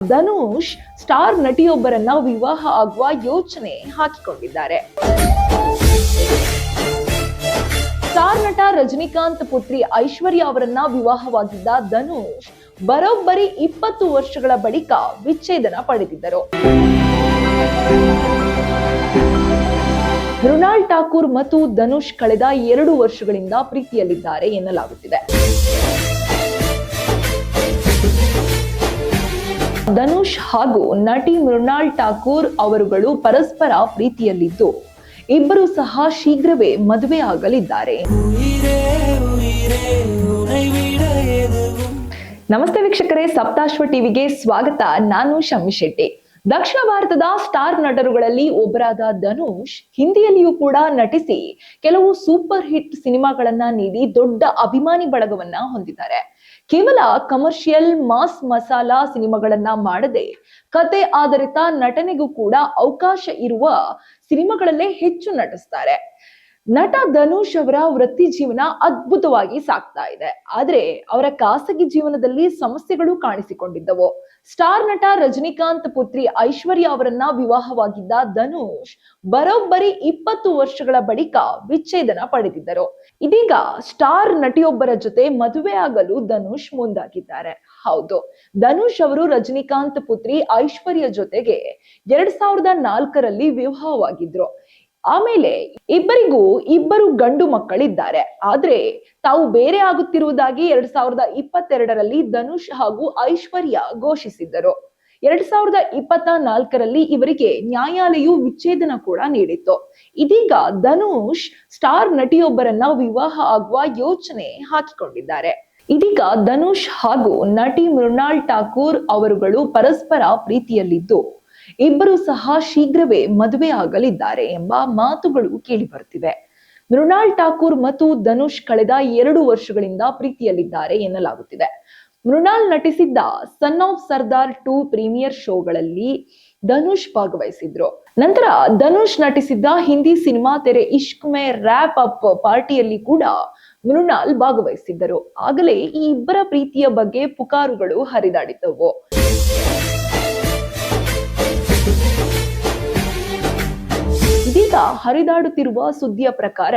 Dhanush star ನಟಿಯೊಬ್ಬರನ್ನ ವಿವಾಹ ಆಗುವ ಯೋಚನೆ ಹಾಕಿಕೊಂಡಿದ್ದಾರೆ. ಸ್ಟಾರ್ ನಟ ರಜನಿಕಾಂತ್ ಪುತ್ರಿ ಐಶ್ವರ್ಯ ಅವರನ್ನ ವಿವಾಹವಾಗಿದ್ದ ಧನುಷ್ ಬರೋಬ್ಬರಿ ಇಪ್ಪತ್ತು ವರ್ಷಗಳ ಬಳಿಕ ವಿಚ್ಛೇದನ ಪಡೆದಿದ್ದರು. ಮೃಣಾಲ್ ಠಾಕೂರ್ ಮತ್ತು ಧನುಷ್ ಕಳೆದ ಎರಡು ವರ್ಷಗಳಿಂದ ಪ್ರೀತಿಯಲ್ಲಿದ್ದಾರೆ ಎನ್ನಲಾಗುತ್ತಿದೆ. ಧನುಷ್ ಹಾಗೂ ನಟಿ ಮೃಣಾಲ್ ಠಾಕೂರ್ ಅವರುಗಳು ಪರಸ್ಪರ ಪ್ರೀತಿಯಲ್ಲಿದ್ದು, ಇಬ್ಬರು ಸಹ ಶೀಘ್ರವೇ ಮದುವೆ ಆಗಲಿದ್ದಾರೆ. ನಮಸ್ತೆ ವೀಕ್ಷಕರೇ, ಸಪ್ತಾಶ್ವ ಟಿವಿಗೆ ಸ್ವಾಗತ. ನಾನು ಶಮ್ಮಿ ಶೆಟ್ಟಿ. ದಕ್ಷಿಣ ಭಾರತದ ಸ್ಟಾರ್ ನಟರುಗಳಲ್ಲಿ ಒಬ್ಬರಾದ ಧನುಷ್ ಹಿಂದಿಯಲ್ಲಿಯೂ ಕೂಡ ನಟಿಸಿ ಕೆಲವು ಸೂಪರ್ ಹಿಟ್ ಸಿನಿಮಾಗಳನ್ನ ನೀಡಿ ದೊಡ್ಡ ಅಭಿಮಾನಿ ಬಳಗವನ್ನ ಹೊಂದಿದ್ದಾರೆ. ಕೇವಲ ಕಮರ್ಷಿಯಲ್ ಮಾಸ್ ಮಸಾಲಾ ಸಿನಿಮಾಗಳನ್ನ ಮಾಡದೆ ಕತೆ ಆಧಾರಿತ ನಟನೆಗೂ ಕೂಡ ಅವಕಾಶ ಇರುವ ಸಿನಿಮಾಗಳಲ್ಲೇ ಹೆಚ್ಚು ನಟಿಸ್ತಾರೆ. ನಟ ಧನುಷ್ ಅವರ ವೃತ್ತಿ ಜೀವನ ಅದ್ಭುತವಾಗಿ ಸಾಕ್ತಾ ಇದೆ. ಆದ್ರೆ ಅವರ ಖಾಸಗಿ ಜೀವನದಲ್ಲಿ ಸಮಸ್ಯೆಗಳು ಕಾಣಿಸಿಕೊಂಡಿದ್ದವು. ಸ್ಟಾರ್ ನಟ ರಜನಿಕಾಂತ್ ಪುತ್ರಿ ಐಶ್ವರ್ಯ ಅವರನ್ನ ವಿವಾಹವಾಗಿದ್ದ ಧನುಷ್ ಬರೋಬ್ಬರಿ ಇಪ್ಪತ್ತು ವರ್ಷಗಳ ಬಳಿಕ ವಿಚ್ಛೇದನ ಪಡೆದಿದ್ದರು. ಇದೀಗ ಸ್ಟಾರ್ ನಟಿಯೊಬ್ಬರ ಜೊತೆ ಮದುವೆ ಆಗಲು ಧನುಷ್ ಮುಂದಾಗಿದ್ದಾರೆ. ಹೌದು, ಧನುಷ್ ಅವರು ರಜನಿಕಾಂತ್ ಪುತ್ರಿ ಐಶ್ವರ್ಯ ಜೊತೆಗೆ ಎರಡ್ ಸಾವಿರದ ನಾಲ್ಕರಲ್ಲಿ ವಿವಾಹವಾಗಿದ್ರು. ಆಮೇಲೆ ಇಬ್ಬರಿಗೂ ಇಬ್ಬರು ಗಂಡು ಮಕ್ಕಳಿದ್ದಾರೆ. ಆದ್ರೆ ತಾವು ಬೇರೆ ಆಗುತ್ತಿರುವುದಾಗಿ ಎರಡ್ ಸಾವಿರದ ಇಪ್ಪತ್ತೆರಡರಲ್ಲಿ ಧನುಷ್ ಹಾಗೂ ಐಶ್ವರ್ಯ ಘೋಷಿಸಿದ್ದರು. ಎರಡ್ ಸಾವಿರದ ಇಪ್ಪತ್ತ ನಾಲ್ಕರಲ್ಲಿ ಇವರಿಗೆ ನ್ಯಾಯಾಲಯವು ವಿಚ್ಛೇದನ ಕೂಡ ನೀಡಿತ್ತು. ಇದೀಗ ಧನುಷ್ ಸ್ಟಾರ್ ನಟಿಯೊಬ್ಬರನ್ನ ವಿವಾಹ ಆಗುವ ಯೋಚನೆ ಹಾಕಿಕೊಂಡಿದ್ದಾರೆ. ಇದೀಗ ಧನುಷ್ ಹಾಗೂ ನಟಿ ಮೃಣಾಲ್ ಠಾಕೂರ್ ಅವರುಗಳು ಪರಸ್ಪರ ಪ್ರೀತಿಯಲ್ಲಿದ್ದು ಇಬ್ಬರು ಸಹ ಶೀಘ್ರವೇ ಮದುವೆ ಆಗಲಿದ್ದಾರೆ ಎಂಬ ಮಾತುಗಳು ಕೇಳಿ ಬರ್ತಿವೆ ಮೃಣಾಲ್ ಠಾಕೂರ್ ಮತ್ತು ಧನುಷ್ ಕಳೆದ ಎರಡು ವರ್ಷಗಳಿಂದ ಪ್ರೀತಿಯಲ್ಲಿದ್ದಾರೆ ಎನ್ನಲಾಗುತ್ತಿದೆ. Mrunal ನಟಿಸಿದ್ದ son of Sardar two premier ಶೋಗಳಲ್ಲಿ Dhanush ಭಾಗವಹಿಸಿದ್ರು. ನಂತರ Dhanush ನಟಿಸಿದ್ದ Hindi cinema Tere Ishk Mein wrap up ಪಾರ್ಟಿಯಲ್ಲಿ ಕೂಡ ಮೃಣಾಲ್ ಭಾಗವಹಿಸಿದ್ದರು. ಆಗಲೇ ಈ ಇಬ್ಬರ ಪ್ರೀತಿಯ ಬಗ್ಗೆ ಪುಕಾರುಗಳು ಹರಿದಾಡಿದ್ದವು. ಹರಿದಾಡುತ್ತಿರುವ ಸುದ್ದಿಯ ಪ್ರಕಾರ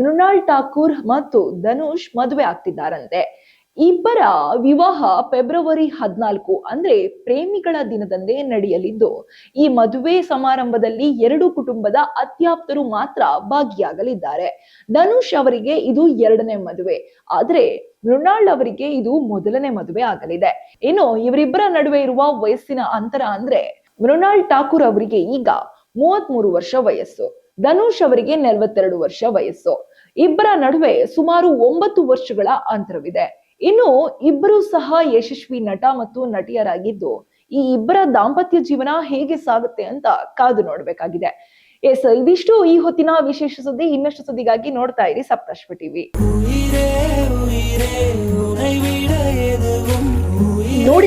ಮೃಣಾಲ್ ಠಾಕೂರ್ ಮತ್ತು ಧನುಷ್ ಮದುವೆ ಆಗ್ತಿದ್ದಾರಂತೆ. ಇಬ್ಬರ ವಿವಾಹ ಫೆಬ್ರವರಿ ಹದಿನಾಲ್ಕು ಅಂದ್ರೆ ಪ್ರೇಮಿಗಳ ದಿನದಂದೇ ನಡೆಯಲಿದ್ದು, ಈ ಮದುವೆ ಸಮಾರಂಭದಲ್ಲಿ ಎರಡು ಕುಟುಂಬದ ಅತ್ಯಾಪ್ತರು ಮಾತ್ರ ಭಾಗಿಯಾಗಲಿದ್ದಾರೆ. ಧನುಷ್ ಅವರಿಗೆ ಇದು ಎರಡನೇ ಮದುವೆ. ಆದ್ರೆ ಮೃಣಾಳ್ ಅವರಿಗೆ ಇದು ಮೊದಲನೇ ಮದುವೆ ಆಗಲಿದೆ. ಇನ್ನು ಇವರಿಬ್ಬರ ನಡುವೆ ಇರುವ ವಯಸ್ಸಿನ ಅಂತರ ಅಂದ್ರೆ ಮೃಣಾಲ್ ಠಾಕೂರ್ ಅವರಿಗೆ ಈಗ ಮೂವತ್ತ್ ವರ್ಷ ವಯಸ್ಸು. ಧನುಷ್ ಅವರಿಗೆ ನಲವತ್ತೆರಡು ವರ್ಷ ವಯಸ್ಸು. ಇಬ್ಬರ ನಡುವೆ ಸುಮಾರು ಒಂಬತ್ತು ವರ್ಷಗಳ ಅಂತರವಿದೆ. ಇನ್ನು ಇಬ್ಬರು ಸಹ ಯಶಸ್ವಿ ನಟ ಮತ್ತು ನಟಿಯರಾಗಿದ್ದು, ಈ ಇಬ್ಬರ ದಾಂಪತ್ಯ ಜೀವನ ಹೇಗೆ ಸಾಗುತ್ತೆ ಅಂತ ಕಾದು ನೋಡ್ಬೇಕಾಗಿದೆ. ಎಸ್, ಇದಿಷ್ಟು ಈ ಹೊತ್ತಿನ ವಿಶೇಷ ಸುದ್ದಿ. ಇನ್ನಷ್ಟು ಸುದ್ದಿಗಾಗಿ ನೋಡ್ತಾ ಇರಿ ಸಪ್ತಾಶ್ವ ಟಿವಿ.